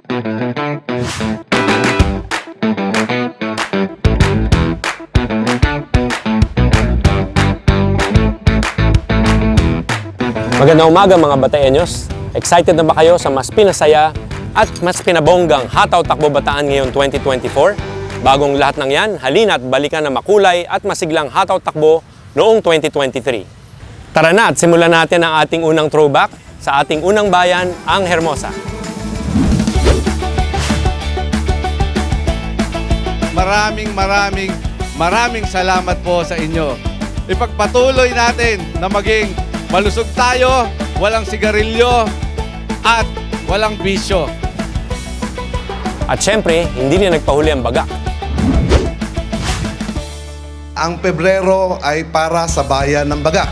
Magandang umaga mga Bataenyos. Excited na ba kayo sa mas pinasaya at mas pinabonggang Hataw Takbo Bataan ngayong 2024? Bagong lahat ng yan, halina at balikan na makulay at masiglang Hataw Takbo noong 2023. Tara na at simulan natin ang ating unang throwback sa ating unang bayan, ang Hermosa. Maraming maraming maraming salamat po sa inyo. Ipagpatuloy natin na maging malusog tayo, walang sigarilyo, at walang bisyo. At syempre, hindi rin nagpahuli ang bagak. Ang Pebrero ay para sa bayan ng Bagak.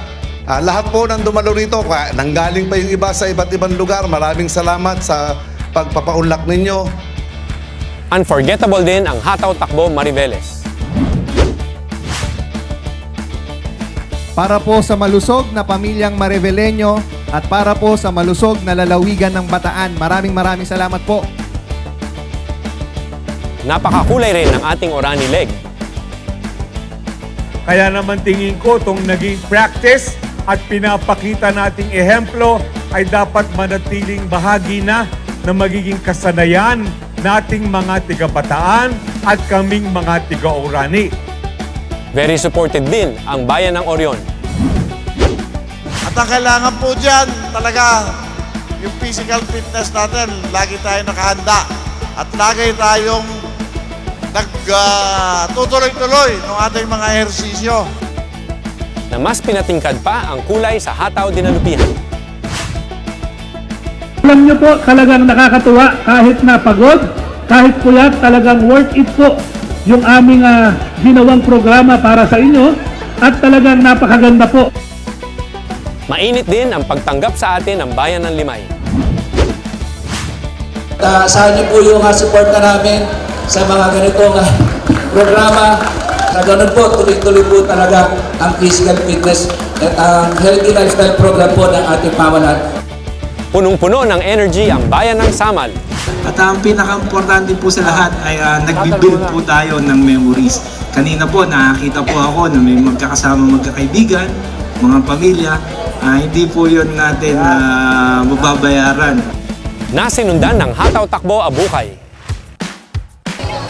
Ah, lahat po ng dumalo rito, nanggaling pa yung iba sa iba't ibang lugar. Maraming salamat sa pagpapaunlak ninyo. Unforgettable din ang Hataw Takbo Mariveles. Para po sa malusog na pamilyang Mareveleño at para po sa malusog na lalawigan ng Bataan. Maraming maraming salamat po. Napakakulay rin ng ating Orani Leg. Kaya naman tingin ko itong naging practice at pinapakita nating ehemplo ay dapat manatiling bahagi na na magiging kasanayan nating mga tiga-bataan at kaming mga tiga-orani. Very supported din ang bayan ng Orion. At ang kailangan po dyan, talaga, yung physical fitness natin, lagi tayo nakahanda. At lagi tayong nagtutuloy-tuloy ng ating mga ehersisyo. na mas pinatingkad pa ang kulay sa Hataw Dinalupihan. Alam niyo po, talagang nakakatuwa kahit napagod, kahit puyat, talagang worth it po yung aming ah, ginawang programa para sa inyo at talagang napakaganda po. Mainit din ang pagtanggap sa atin ng bayan ng Limay. Uh, asahan niyo po yung uh, suporta namin sa mga ganitong ah, programa. Sa ganun po, tuloy-tuloy po talaga ang physical fitness at ang healthy lifestyle program po ng ating pamahalaan. Punong-puno ng energy ang bayan ng Samal. At ang pinaka-importante po sa lahat ay uh, nagbibuild po tayo ng memories. Kanina po nakakita po ako na may magkakasama magkakaibigan, mga pamilya. Ah, hindi po yun natin na mababayaran. Nasinundan ng Hataw Takbo Abukay.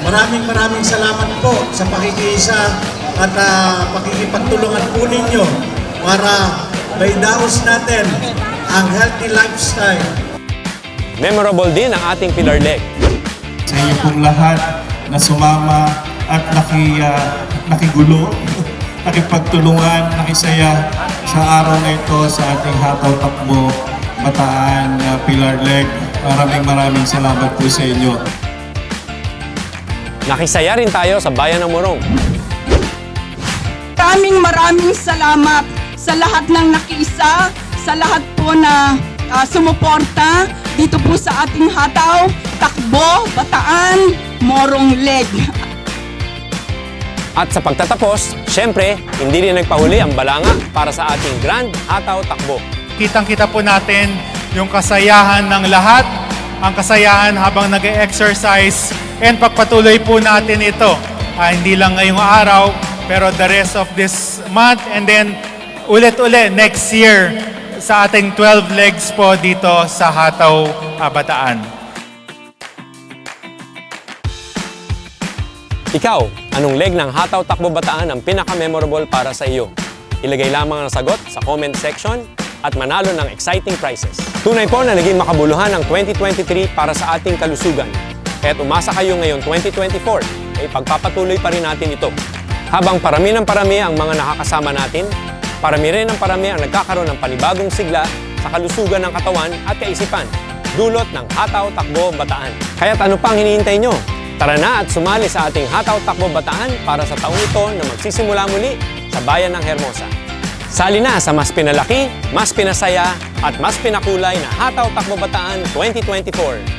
Maraming maraming salamat po sa pakikiisa at ah, pakikipagtulungan po ninyo para may daos natin ang healthy lifestyle. Memorable din ang ating Pilar Leg. Sa inyo pong lahat na sumama at naki, ah, nakigulo, nakipagtulungan, nakisaya sa araw na ito sa ating Hataw Takbo Bataan ah, Pilar Leg. Maraming maraming salamat po sa inyo. Nakisaya rin tayo sa bayan ng Morong. Maraming maraming salamat sa lahat ng nakiisa, sa lahat po na ah, sumuporta dito po sa ating hataw, takbo, bataan, morong leg. At sa pagtatapos, syempre, hindi rin nagpahuli ang balanga para sa ating Grand Hataw Takbo. Kitang-kita po natin yung kasayahan ng lahat, ang kasayahan habang nag exercise and pagpatuloy po natin ito. Ah, hindi lang ngayong araw, pero the rest of this month and then ulit-ulit next year sa ating 12 legs po dito sa Hataw, Bataan. Ikaw, anong leg ng Hataw Takbo Bataan ang pinaka-memorable para sa iyo? Ilagay lamang ang sagot sa comment section at manalo ng exciting prizes. Tunay po na naging makabuluhan ang 2023 para sa ating kalusugan. Kaya't umasa kayo ngayong 2024 ay pagpapatuloy pa rin natin ito. Habang parami ng parami ang mga nakakasama natin, parami rin ang parami ang nagkakaroon ng panibagong sigla sa kalusugan ng katawan at kaisipan, dulot ng Hataw Takbo Bataan. Kaya't ano pang hinihintay nyo? Tara na at sumali sa ating Hataw Takbo Bataan para sa taong ito na magsisimula muli sa bayan ng Hermosa. Sali na sa mas pinalaki, mas pinasaya at mas pinakulay na Hataw Takbo Bataan 2024.